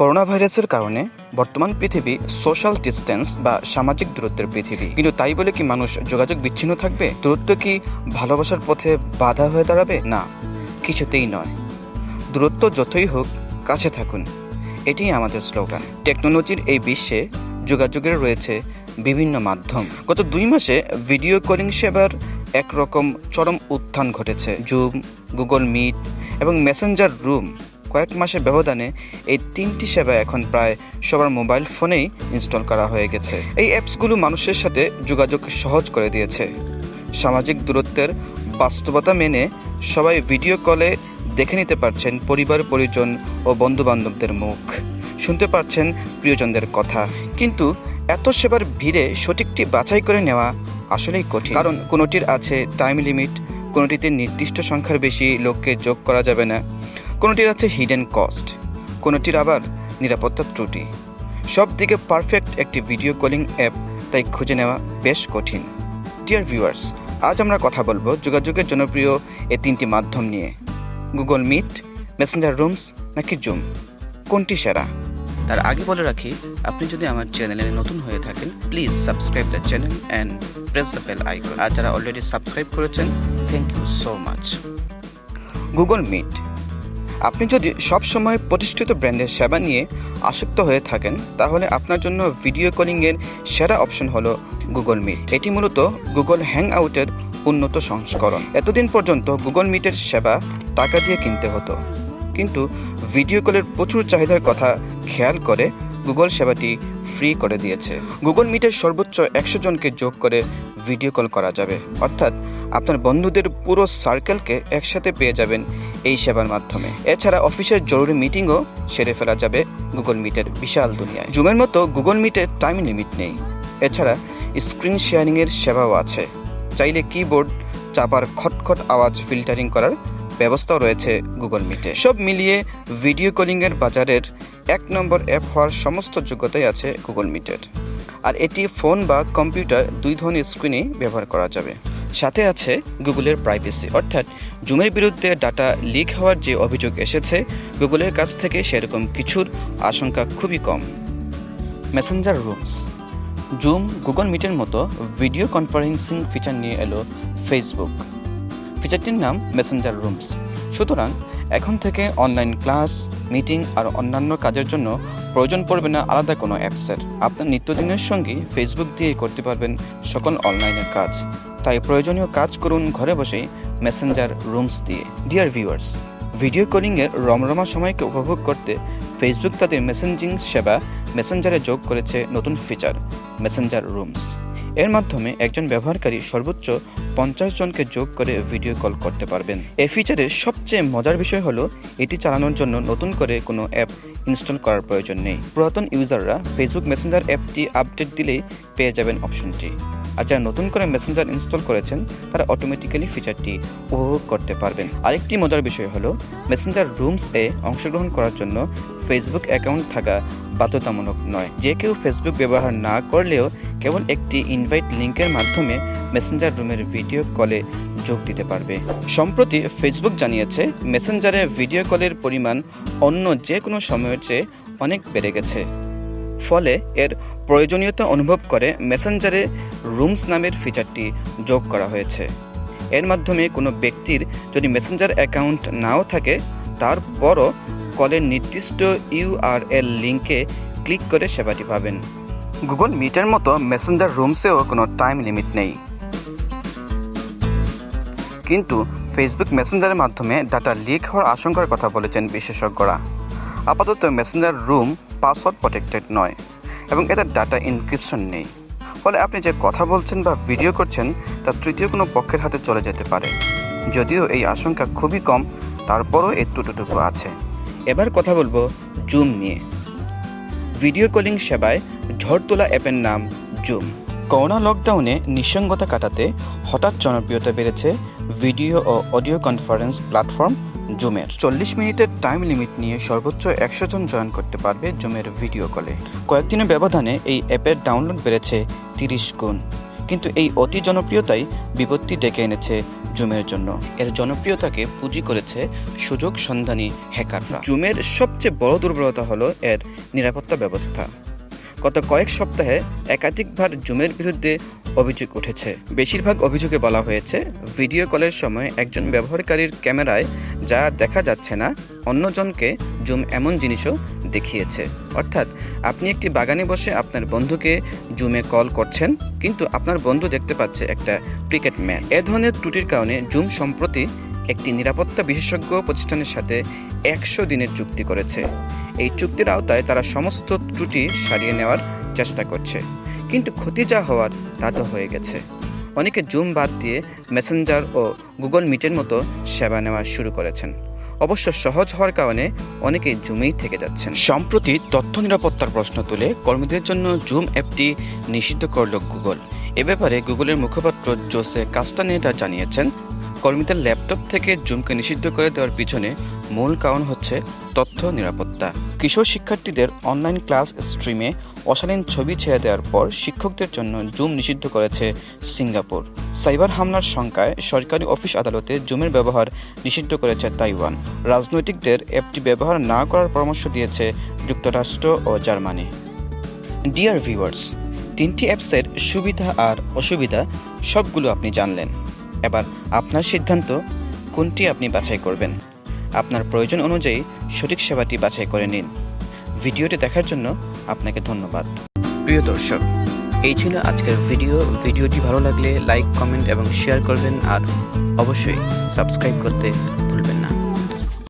Corona ভাইরাসের কারণে বর্তমান পৃথিবী সোশ্যাল ডিস্টেন্স বা সামাজিক দূরত্বের পৃথিবী। কিন্তু তাই বলে কি মানুষ যোগাযোগ বিচ্ছিন্ন থাকবে? দূরত্ব কি ভালোবাসার পথে বাধা হয়ে দাঁড়াবে? না, কিছুতেই নয়। দূরত্ব যতই হোক, কাছে থাকুন। এটাই আমাদের স্লোগান টেকনোলজির এই বিশ্বে যোগাযোগের রয়েছে বিভিন্ন মাধ্যম। গত দুই মাসে ভিডিও কলিং সেবার একরকম চরম উত্থান ঘটেছে। জুম গুগল মিট এবং মেসেঞ্জার রুম কয়েক মাসের ব্যবধানে এই তিনটি সেবা এখন প্রায় সবার মোবাইল ফোনেই ইনস্টল করা হয়ে গেছে। এই অ্যাপসগুলো মানুষের সাথে যোগাযোগ সহজ করে দিয়েছে। সামাজিক দূরত্বের বাস্তবতা মেনে সবাই ভিডিও কলে দেখে নিতে পারছেন পরিবার, পরিজন ও বন্ধু বান্ধবদের মুখ। শুনতে পারছেন প্রিয়জনদের কথা। কিন্তু এত সেবার ভিড়ে সঠিকটি বাছাই করে নেওয়া আসলেই কঠিন। কারণ কোনোটির আছে টাইম লিমিট কোনোটিতে নির্দিষ্ট সংখ্যার বেশি লোককে যোগ করা যাবে না। কোনোটির আছে হিডেন কস্ট কোনোটির আবার নিরাপত্তা ত্রুটি। সব দিকে পারফেক্ট একটি ভিডিও কলিং অ্যাপ তাই খুঁজে নেওয়া বেশ কঠিন। ডিয়ার ভিউয়ার্স আজ আমরা কথা বলব যোগাযোগের জনপ্রিয় এই তিনটি মাধ্যম নিয়ে। গুগল মিট মেসেঞ্জার রুমস নাকি জুম কোনটি সেরা? তার আগে বলে রাখি, আপনি যদি আমার চ্যানেলে নতুন হয়ে থাকেন please subscribe the channel and press the bell icon আর যারা অলরেডি সাবস্ক্রাইব করেছেন thank you so much Google Meet আপনি যদি সবসময় প্রতিষ্ঠিত ব্র্যান্ডের সেবা নিয়ে আসক্ত হয়ে থাকেন, তাহলে আপনার জন্য ভিডিও কলিংয়ের সেরা অপশন হলো গুগল মিট। এটি মূলত গুগল হ্যাং আউটের উন্নত সংস্করণ। এতদিন পর্যন্ত গুগল মিটের সেবা টাকা দিয়ে কিনতে হতো। কিন্তু ভিডিও কলের প্রচুর চাহিদার কথা খেয়াল করে গুগল সেবাটি ফ্রি করে দিয়েছে। গুগল মিটের সর্বোচ্চ একশো জনকে যোগ করে ভিডিও কল করা যাবে। অর্থাৎ আপনার বন্ধুদের পুরো সার্কেলকে একসাথে পেয়ে যাবেন এই সেবার মাধ্যমে। এছাড়া অফিসের জরুরি মিটিংও সেরে ফেলা যাবে গুগল মিটের বিশাল দুনিয়ায়। জুমের মতো গুগল মিটের টাইম লিমিট নেই। এছাড়া স্ক্রিন শেয়ারিংয়ের সেবাও আছে। চাইলে কিবোর্ড চাপার খটখট আওয়াজ ফিল্টারিং করার ব্যবস্থাও রয়েছে গুগল মিটে। সব মিলিয়ে ভিডিও কলিংয়ের বাজারের এক নম্বর অ্যাপ হওয়ার সমস্ত যোগ্যতাই আছে গুগল মিটের। আর এটি ফোন বা কম্পিউটার দুই ধরনের স্ক্রিনেই ব্যবহার করা যাবে। সাথে আছে গুগলের প্রাইভেসি অর্থাৎ জুমের বিরুদ্ধে ডাটা লিক হওয়ার যে অভিযোগ এসেছে, গুগলের কাছ থেকে সেরকম কিছুর আশঙ্কা খুবই কম। মেসেঞ্জার রুমস জুম গুগল মিটের মতো ভিডিও কনফারেন্সিং ফিচার নিয়ে এলো ফেসবুক ফিচারটির নাম মেসেঞ্জার রুমস সুতরাং এখন থেকে অনলাইন ক্লাস মিটিং আর অন্যান্য কাজের জন্য প্রয়োজন পড়বে না আলাদা কোনো অ্যাপসের আপনার নিত্যদিনের সঙ্গে ফেসবুক দিয়ে করতে পারবেন সকল অনলাইনের কাজ। তাই প্রয়োজনীয় কাজ করুন ঘরে বসেই মেসেঞ্জার রুমস দিয়ে। ডিয়ার ভিউয়ার্স ভিডিও কলিংয়ের রমরমা সময়কে উপভোগ করতে ফেসবুক তাদের মেসেঞ্জিং সেবা মেসেঞ্জারে যোগ করেছে নতুন ফিচার মেসেঞ্জার রুমস এর মাধ্যমে একজন ব্যবহারকারী সর্বোচ্চ পঞ্চাশ জনকে যোগ করে ভিডিও কল করতে পারবেন। এই ফিচারের সবচেয়ে মজার বিষয় হলো, এটি চালানোর জন্য নতুন করে কোনো অ্যাপ ইনস্টল করার প্রয়োজন নেই। পুরাতন ইউজাররা ফেসবুক মেসেঞ্জার অ্যাপটি আপডেট দিলেই পেয়ে যাবেন অপশনটি আর যারা নতুন করে মেসেঞ্জার ইনস্টল করেছেন, তারা অটোমেটিক্যালি ফিচারটি উপভোগ করতে পারবেন। আরেকটি মজার বিষয় হলো মেসেঞ্জার রুমসে অংশগ্রহণ করার জন্য ফেসবুক অ্যাকাউন্ট থাকা বাধ্যতামূলক নয়। যে কেউ ফেসবুক ব্যবহার না করলেও কেবল একটি ইনভাইট লিঙ্কের মাধ্যমে মেসেঞ্জার রুমের ভিডিও কলে যোগ দিতে পারবে। সম্প্রতি ফেসবুক জানিয়েছে মেসেঞ্জারে ভিডিও কলের পরিমাণ অন্য যে কোনো সময়ের চেয়ে অনেক বেড়ে গেছে। ফলে এর প্রয়োজনীয়তা অনুভব করে মেসেঞ্জারে রুমস নামের ফিচারটি যোগ করা হয়েছে। এর মাধ্যমে কোনো ব্যক্তির যদি মেসেঞ্জার অ্যাকাউন্ট নাও থাকে, তারপরও কলের নির্দিষ্ট ইউআরএল লিঙ্কে ক্লিক করে সেবাটি পাবেন। গুগল মিটের মতো মেসেঞ্জার রুমসেও কোনো টাইম লিমিট নেই। কিন্তু ফেসবুক মেসেঞ্জারের মাধ্যমে ডাটা লিক হওয়ার আশঙ্কার কথা বলেছেন বিশেষজ্ঞরা। আপাতত মেসেঞ্জার রুম পাসওয়ার্ড প্রোটেক্টেড নয় এবং এতে ডাটা ইনক্রিপশন নেই। ফলে আপনি যে কথা বলছেন বা ভিডিও করছেন, তা তৃতীয় কোনো পক্ষের হাতে চলে যেতে পারে। যদিও এই আশঙ্কা খুবই কম, তারপরও এর টুটুটুকু আছে। এবার কথা বলব জুম নিয়ে। ভিডিও কলিং সেবায় ঝড় তোলা অ্যাপের নাম জুম। করোনা লকডাউনে নিঃসঙ্গতা কাটাতে হঠাৎ জনপ্রিয়তা বেড়েছে ভিডিও ও অডিও কনফারেন্স প্ল্যাটফর্ম জুমের চল্লিশ মিনিটের টাইম লিমিট নিয়ে সর্বোচ্চ একশো জন জয়েন করতে পারবে জুমের ভিডিও কলে কয়েকদিনের ব্যবধানে এই অ্যাপের ডাউনলোড বেড়েছে তিরিশ গুণ। কিন্তু এই অতি জনপ্রিয়তাই বিপত্তি ডেকে এনেছে জুমের জন্য। এর জনপ্রিয়তাকে পুঁজি করেছে সুযোগ সন্ধানী হ্যাকাররা। জুমের সবচেয়ে বড় দুর্বলতা হলো এর নিরাপত্তা ব্যবস্থা। গত কয়েক সপ্তাহে একাধিকবার জুমের বিরুদ্ধে অভিযোগ উঠেছে। বেশিরভাগ অভিযোগে বলা হয়েছে, ভিডিও কলের সময় একজন ব্যবহারকারীর ক্যামেরায় যা দেখা যাচ্ছে না, অন্যজনকে জুম এমন জিনিসও দেখিয়েছে। অর্থাৎ, আপনি একটি বাগানে বসে আপনার বন্ধুকে জুমে কল করছেন, কিন্তু আপনার বন্ধু দেখতে পাচ্ছে একটা ক্রিকেট ম্যাচ। এ ধরনের ত্রুটির কারণে জুম সম্প্রতি একটি নিরাপত্তা বিশেষজ্ঞ প্রতিষ্ঠানের সাথে একশো দিনের চুক্তি করেছে। এই চুক্তির আওতায় তারা সমস্ত ত্রুটি সারিয়ে নেওয়ার চেষ্টা করছে। কিন্তু ক্ষতি যা হওয়ার তা তো হয়ে গেছে। অনেকে জুম বাদ দিয়ে মেসেঞ্জার ও গুগল মিটের মতো সেবা নেওয়া শুরু করেছেন। অবশ্য সহজ হওয়ার কারণে অনেকেই জুমেই থেকে যাচ্ছেন। সম্প্রতি তথ্য নিরাপত্তার প্রশ্ন তুলে কর্মীদের জন্য জুম অ্যাপটি নিষিদ্ধ করল গুগল। এ ব্যাপারে গুগলের মুখপাত্র জোসে কাস্টানেটা জানিয়েছেন কর্মীদের ল্যাপটপ থেকে জুমকে নিষিদ্ধ করে দেওয়ার পিছনে মূল কারণ হচ্ছে তথ্য নিরাপত্তা। কিশোর শিক্ষার্থীদের অনলাইন ক্লাস স্ট্রিমে অশালীন ছবি ছেড়ে দেওয়ার পর শিক্ষকদের জন্য জুম নিষিদ্ধ করেছে সিঙ্গাপুর। সাইবার হামলার শঙ্কায় সরকারি অফিস আদালতে জুমের ব্যবহার নিষিদ্ধ করেছে তাইওয়ান। রাজনৈতিকদের অ্যাপটি ব্যবহার না করার পরামর্শ দিয়েছে যুক্তরাষ্ট্র ও জার্মানি। ডিয়ার ভিউয়ার্স তিনটি অ্যাপসের সুবিধা আর অসুবিধা সবগুলো আপনি জানলেন। এবার আপনার সিদ্ধান্ত কোনটি আপনি বাছাই করবেন? আপনার প্রয়োজন অনুযায়ী সঠিক সেবাটি বাছাই করে নিন। ভিডিওটি দেখার জন্য আপনাকে ধন্যবাদ। প্রিয় দর্শক, এই ছিল আজকের ভিডিও। ভিডিওটি ভালো লাগলে লাইক, কমেন্ট এবং শেয়ার করবেন আর অবশ্যই সাবস্ক্রাইব করতে ভুলবেন।